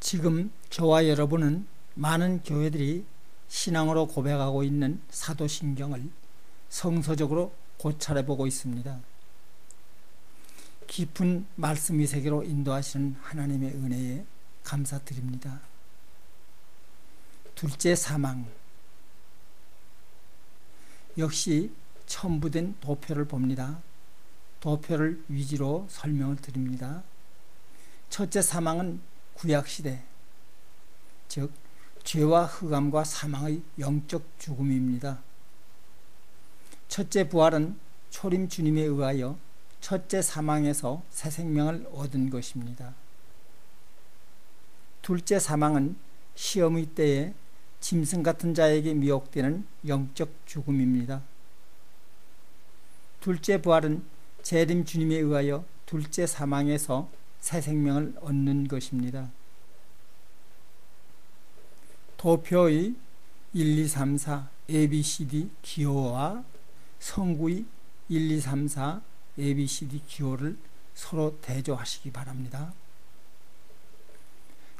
지금 저와 여러분은 많은 교회들이 신앙으로 고백하고 있는 사도신경을 성서적으로 고찰해 보고 있습니다. 깊은 말씀의 세계로 인도하시는 하나님의 은혜에 감사드립니다. 둘째 사망. 역시 첨부된 도표를 봅니다. 도표를 위주로 설명을 드립니다. 첫째 사망은 구약 시대, 즉, 죄와 흑암과 사망의 영적 죽음입니다. 첫째 부활은 초림 주님에 의하여 첫째 사망에서 새 생명을 얻은 것입니다. 둘째 사망은 시험의 때에 짐승 같은 자에게 미혹되는 영적 죽음입니다. 둘째 부활은 재림 주님에 의하여 둘째 사망에서 새 생명을 얻는 것입니다. 도표의 1, 2, 3, 4 ABCD 기호와 성구의 1, 2, 3, 4 ABCD 기호를 서로 대조하시기 바랍니다.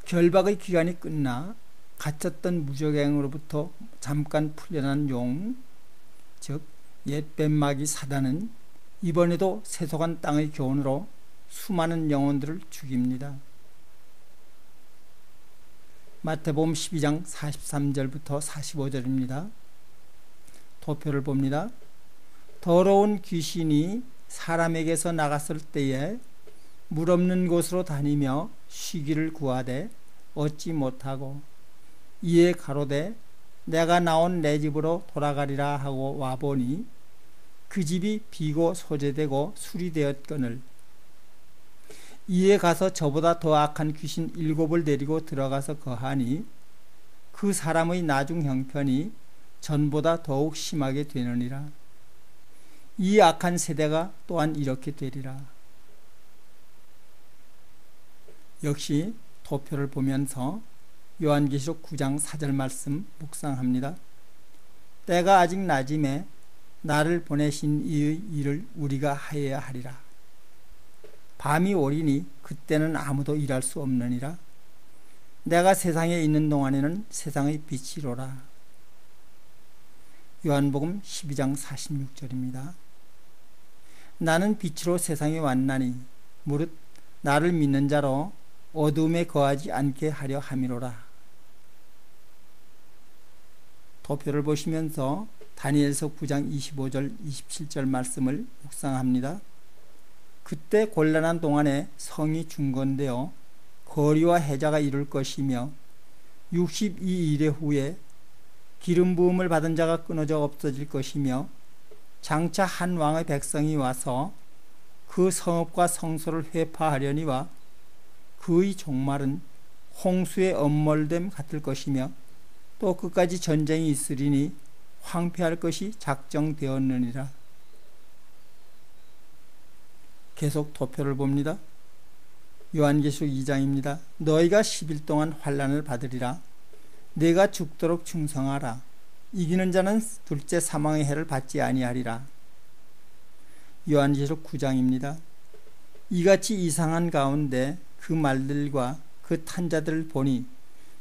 결박의 기간이 끝나 갇혔던 무적행으로부터 잠깐 풀려난 용, 즉 옛 뱀마귀 사단은 이번에도 세속한 땅의 교훈으로 수많은 영혼들을 죽입니다. 마태복음 12장 43절부터 45절입니다. 도표를 봅니다. 더러운 귀신이 사람에게서 나갔을 때에 물 없는 곳으로 다니며 쉬기를 구하되 얻지 못하고 이에 가로되 내가 나온 내 집으로 돌아가리라 하고 와보니 그 집이 비고 소재되고 수리되었거늘 이에 가서 저보다 더 악한 귀신 일곱을 데리고 들어가서 거하니 그 사람의 나중 형편이 전보다 더욱 심하게 되느니라. 이 악한 세대가 또한 이렇게 되리라. 역시 도표를 보면서 요한계시록 9장 4절 말씀 묵상합니다. 때가 아직 낮임에 나를 보내신 이의 일을 우리가 하여야 하리라. 밤이 오리니 그때는 아무도 일할 수 없느니라. 내가 세상에 있는 동안에는 세상의 빛이로라. 요한복음 12장 46절입니다. 나는 빛으로 세상에 왔나니 무릇 나를 믿는 자로 어둠에 거하지 않게 하려 함이로라. 도표를 보시면서 다니엘서 9장 25절 27절 말씀을 묵상합니다. 그때 곤란한 동안에 성이 중건되어 거리와 해자가 이룰 것이며 62일의 후에 기름 부음을 받은 자가 끊어져 없어질 것이며 장차 한 왕의 백성이 와서 그 성읍과 성소를 회파하려니와 그의 종말은 홍수의 엄몰됨 같을 것이며 또 끝까지 전쟁이 있으리니 황폐할 것이 작정되었느니라. 계속 도표를 봅니다. 요한계시록 2장입니다. 너희가 10일 동안 환란을 받으리라. 내가 죽도록 충성하라. 이기는 자는 둘째 사망의 해를 받지 아니하리라. 요한계시록 9장입니다. 이같이 이상한 가운데 그 말들과 그 탄자들을 보니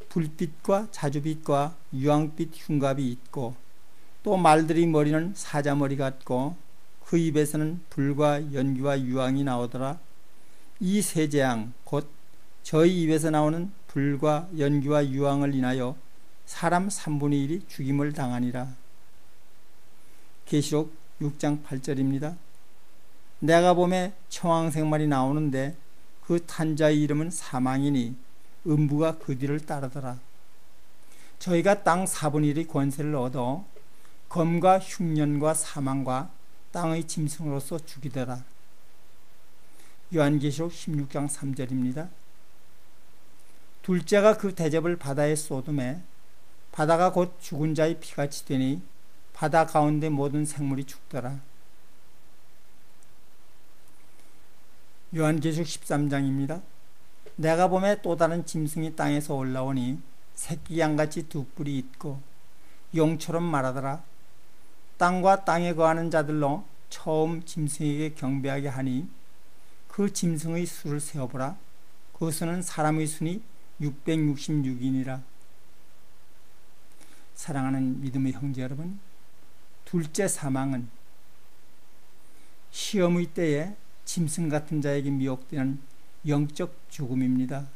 불빛과 자주빛과 유황빛 흉갑이 있고 또 말들이 머리는 사자머리 같고 그 입에서는 불과 연기와 유황이 나오더라. 이 세 재앙 곧 저희 입에서 나오는 불과 연기와 유황을 인하여 사람 3분의 1이 죽임을 당하니라. 계시록 6장 8절입니다. 내가 봄에 청황생말이 나오는데 그 탄자의 이름은 사망이니 음부가 그 뒤를 따르더라. 저희가 땅 4분의 1의 권세를 얻어 검과 흉년과 사망과 땅의 짐승으로서 죽이더라. 요한계시록 16장 3절입니다. 둘째가 그 대접을 바다에 쏟음에 바다가 곧 죽은 자의 피같이 되니 바다 가운데 모든 생물이 죽더라. 요한계시록 13장입니다. 내가 봄에 또 다른 짐승이 땅에서 올라오니 새끼 양같이 두 뿔이 있고 용처럼 말하더라. 땅과 땅에 거하는 자들로 처음 짐승에게 경배하게 하니 그 짐승의 수를 세어보라. 그 수는 사람의 수니 666인이라 사랑하는 믿음의 형제 여러분 둘째 사망은 시험의 때에 짐승 같은 자에게 미혹되는 영적 죽음입니다.